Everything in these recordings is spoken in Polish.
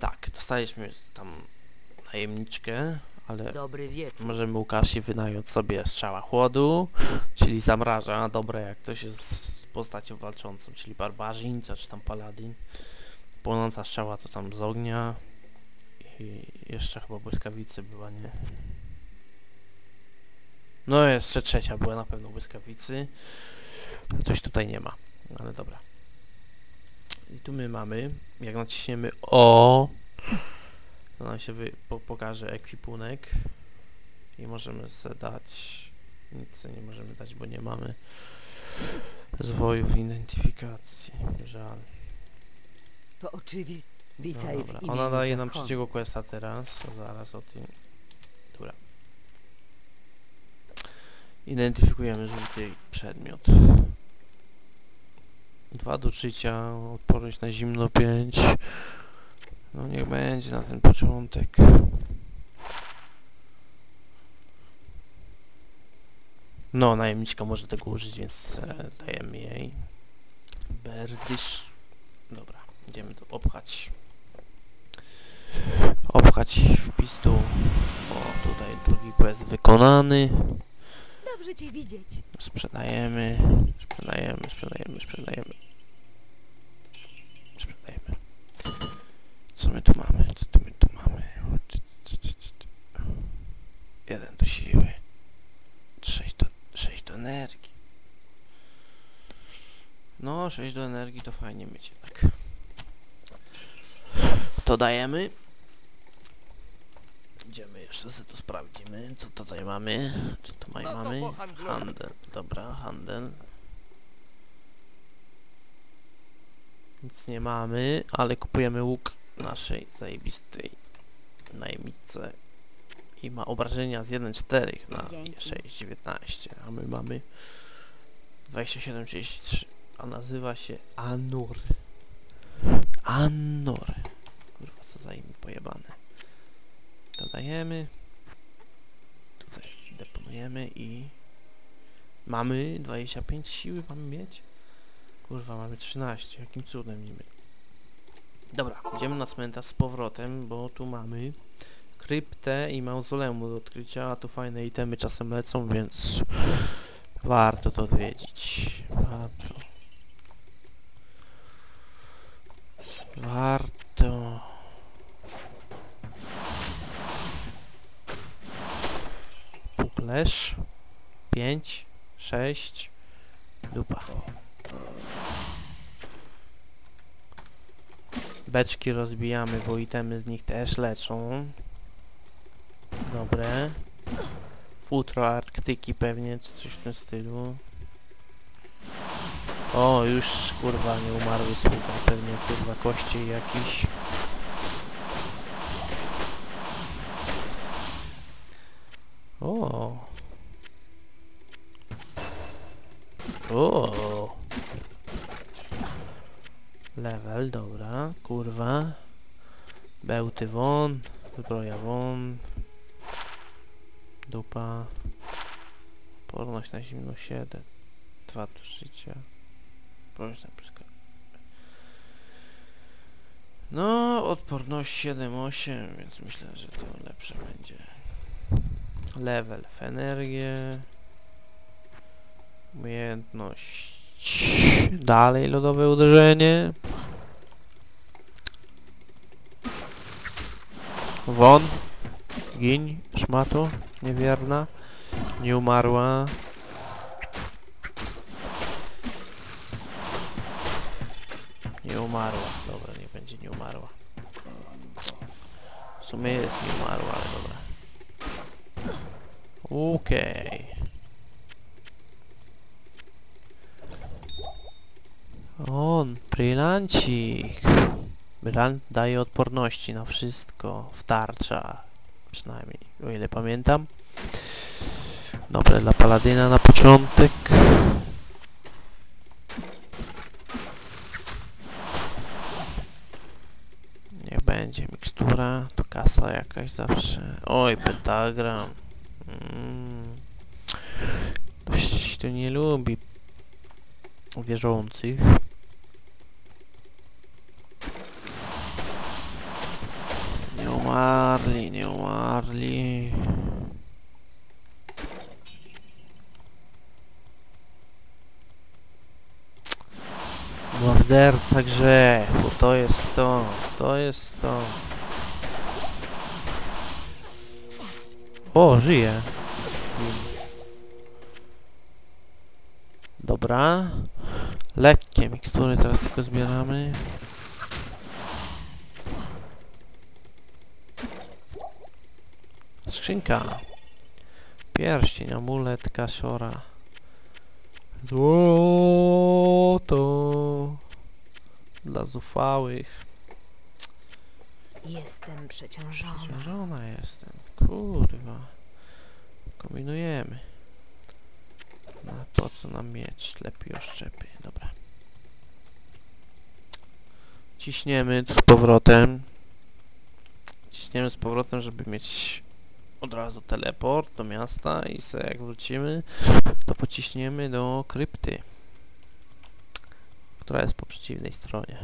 Tak, dostaliśmy tam najemniczkę, ale Dobry wieczór. możemy Łukashi wynająć sobie strzała chłodu, czyli zamraża, dobre jak ktoś jest z postacią walczącą, czyli barbarzyn, czy tam paladin. Płonąca strzała to tam z ognia i jeszcze chyba błyskawicy była, nie? No jeszcze trzecia była na pewno błyskawicy. Coś tutaj nie ma, ale dobra. I tu my mamy, jak naciśniemy O, to nam się wy, po, pokaże ekwipunek i możemy sobie dać, nic nie możemy dać, bo nie mamy zwojów identyfikacji, żal. To oczywiste. No Witaj dobra, w imieniu ona daje nam trzeciego questa teraz, to zaraz o tym. Dobra. Identyfikujemy żółty przedmiot. 2 do życia, odporność na zimno 5. No niech będzie na ten początek. No, najemniczka może tego użyć, więc e, dajemy jej. Berdysz. Dobra, idziemy to obchać. Obchać wpis tu. O, tutaj drugi quest wykonany. Dobrze cię widzieć. Sprzedajemy, sprzedajemy, sprzedajemy, sprzedajemy. Sprzedajemy. Co my tu mamy? Co my tu mamy? Jeden do siły. Sześć do, sześć do energii. No, sześć do energii to fajnie mieć jednak. To dajemy. Idziemy jeszcze sobie to sprawdzimy. Co tutaj mamy? Co tutaj No to mamy? Handel. Dobra, handel. Nic nie mamy, ale kupujemy łuk naszej zajebistej najemnicy. I ma obrażenia z 1,4 na Dzięki. 6,19, a my mamy 27,33, a nazywa się Anur. Anur. Kurwa, co za imię pojebane. Dodajemy. Tutaj deponujemy i mamy 25 siły, mamy mieć? Kurwa, mamy 13, jakim cudem niby. Dobra, idziemy na cmentarz z powrotem, bo tu mamy kryptę i mauzoleum do odkrycia, a tu fajne itemy czasem lecą, więc warto to odwiedzić. Warto. Warto. Puklesz. 5, 6, dupa. Beczki rozbijamy, bo itemy z nich też leczą. Dobre. Futro Arktyki pewnie, czy coś w tym stylu. O, już kurwa nie umarły sługa, pewnie kurwa kości jakiś. O. O. Level, dobra, kurwa. Bełty won, zbroja won. Dupa. Porność na zimno 7. 2 do życia. Porność na. No, odporność 7-8, więc myślę, że to lepsze będzie. Level w energię. Umiejętność. Dalej lodowe uderzenie. Won. Giń, szmato. Niewierna. Nie umarła. Nie umarła. Dobra, nie będzie nie umarła. W sumie jest nie umarła, ale dobra. Okej. On, brylancik. Brylant daje odporności na wszystko. W tarcza. Przynajmniej, o ile pamiętam. Dobre dla paladyna na początek. Niech będzie mikstura, to kasa jakaś zawsze. Oj, pentagram. Mm. Ktoś tu nie lubi wierzących. umarli, nie umarli. Morderca grzechu, to jest to, to jest to. O, żyje. Dobra. Lekkie mikstury teraz tylko zbieramy. Skrzynka. Pierścień, amulet, kasiora. Złoto. Dla zuchwałych. Jestem przeciążona. Przeciążona jestem. Kurwa. Kombinujemy. No, po co nam mieć? Lepiej oszczepy. Dobra. Ciśniemy z powrotem. Ciśniemy z powrotem, żeby mieć od razu teleport do miasta i sobie jak wrócimy, to pociśniemy do krypty, która jest po przeciwnej stronie.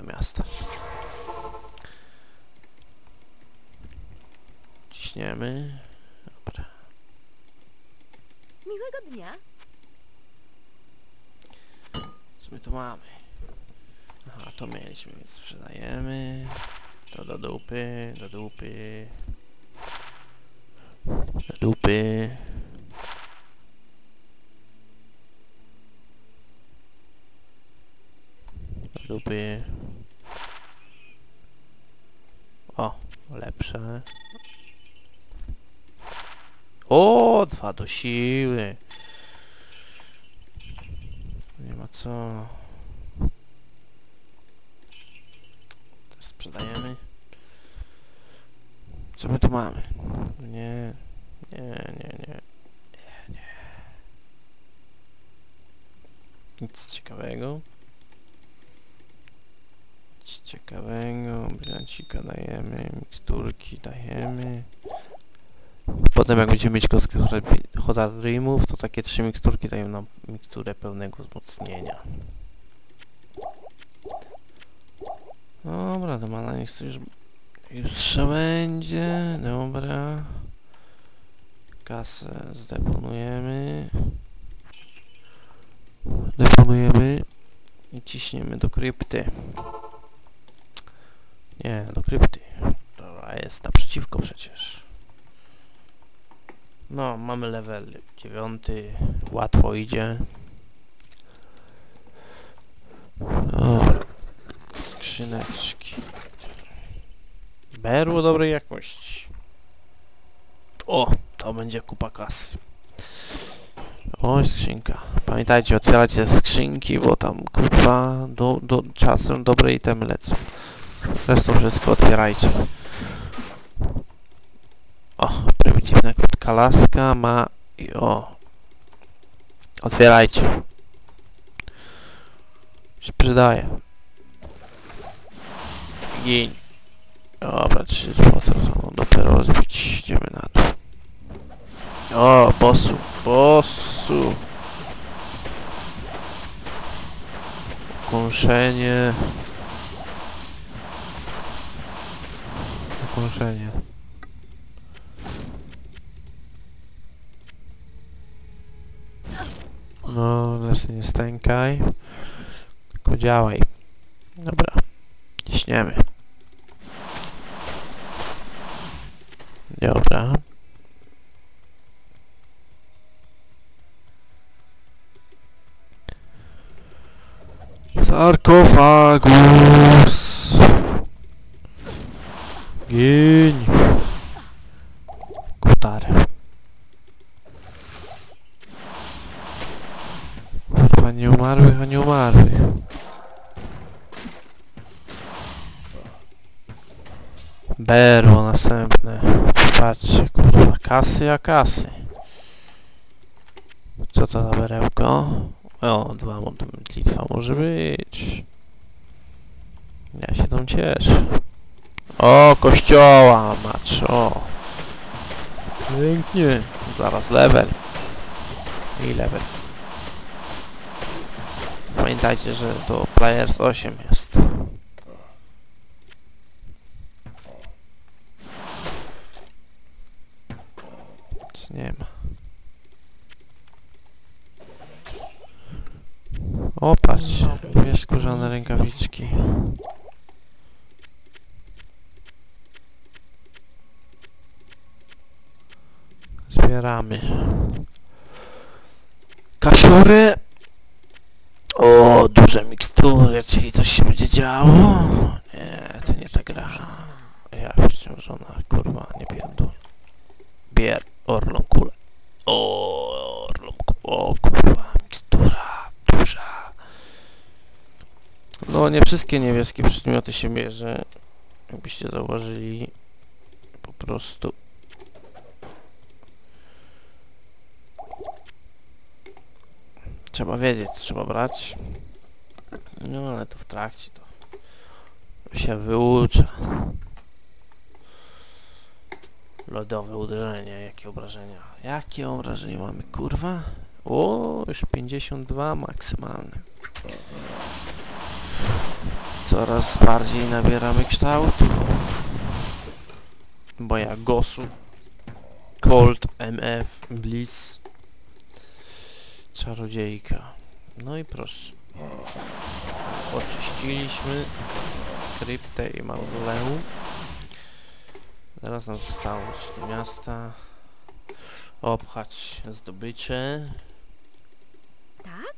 Do miasta. Ciśniemy. Dobra. Miłego dnia. Co my tu mamy? Aha, to mieliśmy, więc sprzedajemy. To do dupy, do dupy. Do dupy. Do dupy. O, lepsze. O, dwa do siły. Nie ma co. To sprzedajemy. Co my tu mamy? Nie, nie, nie, nie. Nie, nie. Nic ciekawego. Ciekawego. Brilancika dajemy, miksturki dajemy. Potem jak będziemy mieć kostkę Hodadrimów, to takie trzy miksturki dają nam miksturę pełnego wzmocnienia. Dobra, to mana niech sobie już jutrze będzie. Dobra. Kasę zdeponujemy. Deponujemy i ciśniemy do krypty. Nie, do krypty. Dobra, jest naprzeciwko przecież. No, mamy level dziewiąty, łatwo idzie. Dobra. Skrzyneczki. Berło dobrej jakości. O, to będzie kupa kasy. O, skrzynka. Pamiętajcie, otwierajcie skrzynki, bo tam kurwa do, do czasem dobre itemy lecą. Zresztą wszystko otwierajcie. O, prymitywna krótka laska ma... I o. Otwierajcie. Się przydaje. Gień. Dobra, 3 złote to dopiero rozbić. Idziemy na to. O, bossu. Bossu. Ukąszenie. Ukąszenie. No, lesy nie stękaj. Tylko działaj. Dobra. Ciśniemy. Dobra. Sarkofagus. Gień. Kutar. Kurwa, nie umarłych, a nie umarłych. Berło następne. Patrzcie, kurwa, kasy a kasy. Co to za berełko? O, dwa modlitwa może być. Ja się tam cieszę. O, kościoła, macz, o. Pięknie. Zaraz level. I level. Pamiętajcie, że to Players 8 jest. Zbieramy. Kasiory! O, duże mikstury, czyli coś się będzie działo? Nie, to nie ta gra. Ja przeciążona, kurwa, nie pierdol. Bier, orlą kulę. O, orlą o kurwa, mikstura duża. No, nie wszystkie niebieskie przedmioty się bierze. Jakbyście zauważyli, po prostu. Trzeba wiedzieć, trzeba brać. No, ale to w trakcie to się wyucza. Lodowe uderzenie, jakie obrażenia? Jakie obrażenia mamy, kurwa? O, już 52 maksymalne. Coraz bardziej nabieramy kształtu. Bo ja Gosu, Colt, MF, Bliss, Czarodziejka. No i proszę. Oczyściliśmy kryptę i mauzoleum. Teraz nam zostało do miasta. Obchać zdobycze. Tak?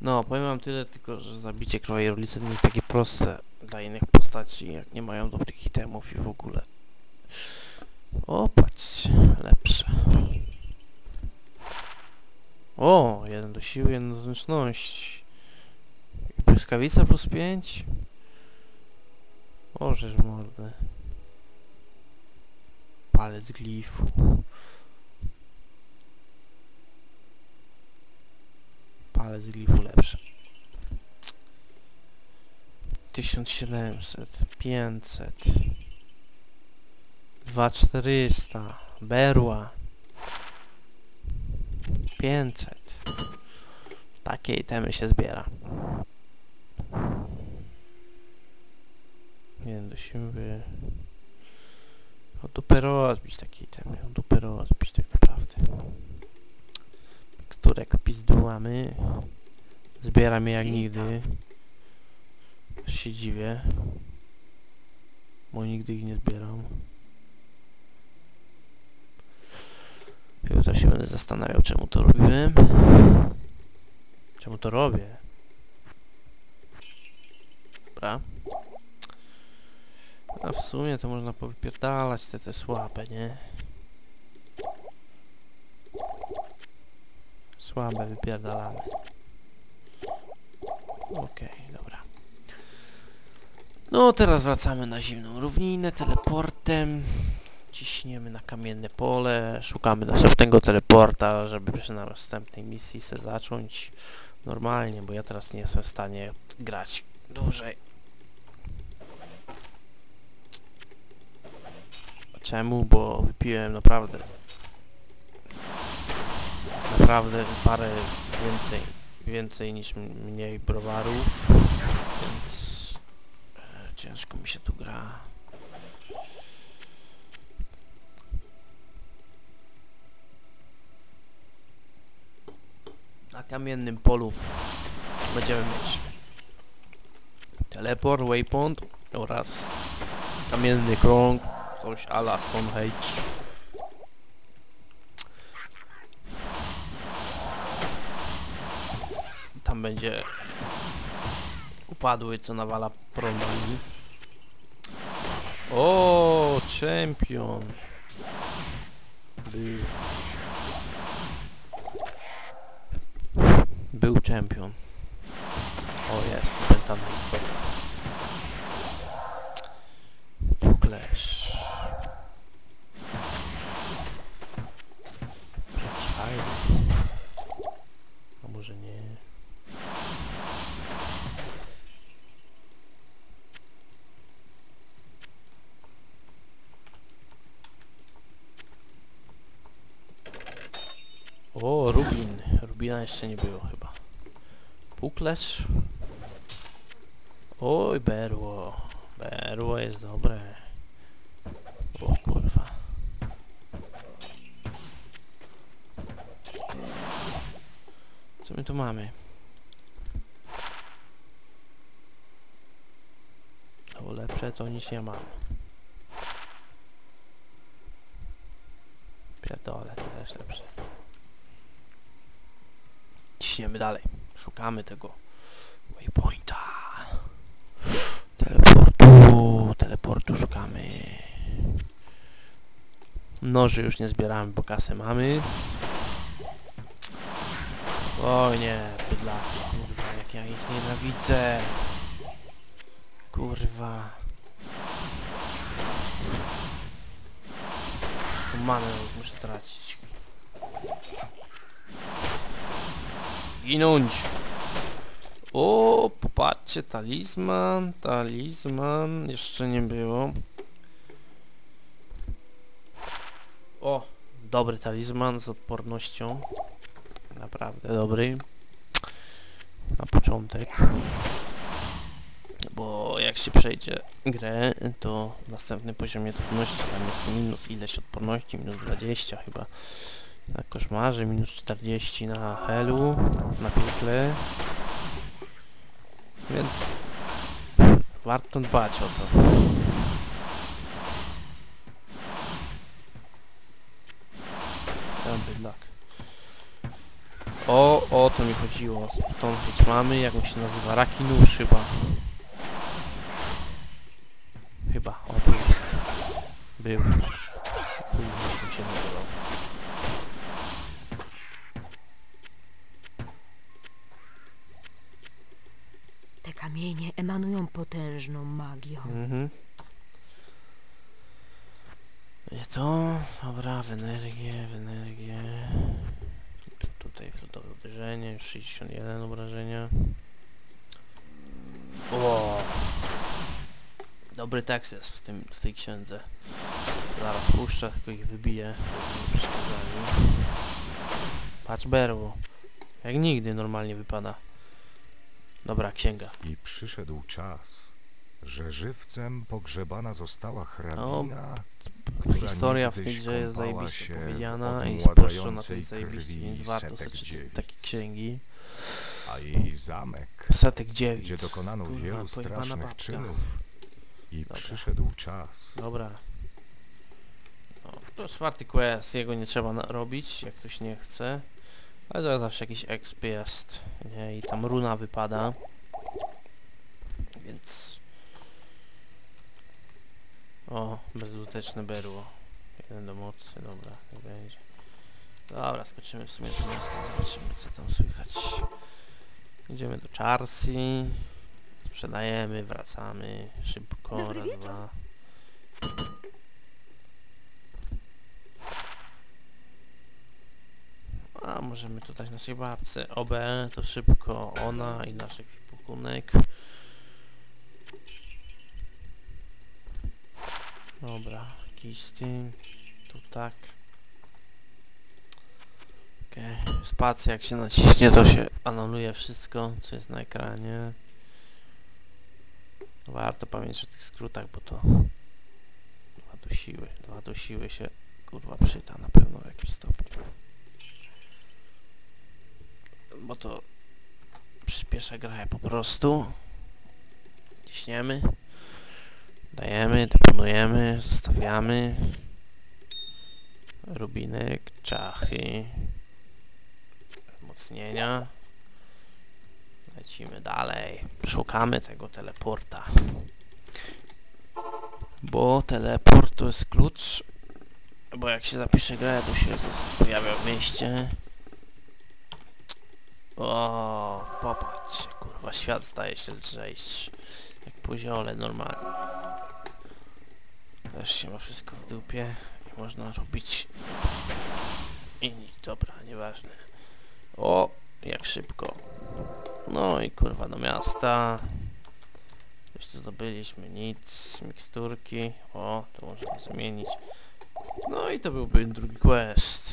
No, powiem wam tyle tylko, że zabicie królowej Orlicy nie jest takie proste dla innych postaci, jak nie mają dobrych itemów i w ogóle. O, patrzcie, lepsze. O, jeden do siły, jeden do zręczności. I Błyskawica plus 5. O, żeż mordę. Palec glifu. Palec glifu lepszy. 1700, 500, 2400, berła, 500. Takie itemy się zbiera. Nie do siły. O dupę rozbić takie itemy, o dupę rozbić tak naprawdę. Miksturek pizdułamy. Zbieram je jak nigdy. Się dziwię. Bo nigdy ich nie zbieram. Jutro się będę zastanawiał, czemu to robiłem. Czemu to robię? Dobra. A w sumie to można powypierdalać te, te słabe, nie? Słabe wypierdalamy. Okej, dobra. No teraz wracamy na zimną równinę teleportem. Ciśniemy na kamienne pole, szukamy następnego teleporta, żeby przy następnej misji se zacząć normalnie, bo ja teraz nie jestem w stanie grać dłużej. Czemu? Bo wypiłem naprawdę naprawdę parę więcej więcej niż mniej browarów, więc e, ciężko mi się tu gra. Kamiennym polu będziemy mieć teleport, waypoint oraz kamienny krąg, coś ala Stonehenge. Tam będzie upadły, co nawala prądami. O, czempion. Był. Był czempion. O, jest, pamiętana historia. Clash. Fajny. A może nie? O, Rubin. Rubina jeszcze nie było chyba kukles. Oj, berło. Berło jest dobre. O kurwa. Co my tu mamy? To lepsze to nic nie mamy. Szukamy tego waypointa. Teleportu, teleportu szukamy. Noży już nie zbieramy, bo kasę mamy. O nie, bydlaki, kurwa, jak ja ich nienawidzę. Kurwa. Tu już muszę tracić. Ginąć! O, popatrzcie, talizman, talizman, jeszcze nie było. O, dobry talizman z odpornością. Naprawdę dobry. Na początek. Bo jak się przejdzie grę, to w następnym poziomie trudności tam jest minus ileś odporności, minus 20 chyba. Na koszmarze, minus 40 na helu, na piekle. Więc warto dbać o to. Dobry luck. O, o to mi chodziło. Stąd mamy, jak on się nazywa? Rakinusz chyba. Chyba, o tu jest. Był. Mi się nazywał. Te kamienie emanują potężną magią. Mhm. I to, dobra, w energię, w energię. Tu, tutaj flutowe uderzenie, już 61 obrażenia. O! Dobry tekst jest w, tym, w tej księdze. Zaraz puszczę, tylko ich wybiję, nie. Patrz berło. Jak nigdy normalnie wypada. Dobra, księga. I przyszedł czas, że żywcem pogrzebana została hrabina, która Historia w tej grze jest zajebiście powiedziana i spuszczona odmładzającej też zajebiście, więc warto sobie czytać takie księgi. a jej zamek, Setek dziewic. gdzie dokonano Kurwa, wielu strasznych czynów. I Dobra. przyszedł czas, Dobra. No, to czwarty quest, jego nie trzeba na- robić, jak ktoś nie chce. Ale to zawsze jakiś exp jest, nie? I tam runa wypada. Więc... O, bezużyteczne berło. Jeden do mocy, dobra, nie będzie. Dobra, skoczymy w sumie do miasta, zobaczymy co tam słychać. Idziemy do Charsi. Sprzedajemy, wracamy szybko, Dobry raz, wieczór. dwa. A możemy tu dać naszej babce OB, to szybko ona i nasz ekwipunek. Dobra, tym, tu tak. Okej, spacja jak się naciśnie to się anuluje wszystko co jest na ekranie. Warto pamiętać o tych skrótach, bo to dwa do siły, dwa do siły się kurwa przyda na pewno w jakimś stopniu. Bo to przyspiesza grę po prostu. Ciśniemy. Dajemy, deponujemy, zostawiamy. Rubinek, czachy. Wzmocnienia. Lecimy dalej. Szukamy tego teleporta. Bo teleport to jest klucz. Bo jak się zapisze grę, to się pojawia w mieście. O, popatrz, kurwa, świat zdaje się lżejszy. Jak poziole normalnie. Też się ma wszystko w dupie i można robić i nic, dobra, nieważne. O, jak szybko. No i kurwa do miasta. Coś tu zdobyliśmy, nic, miksturki. O, to możemy zmienić. No i to byłby drugi quest.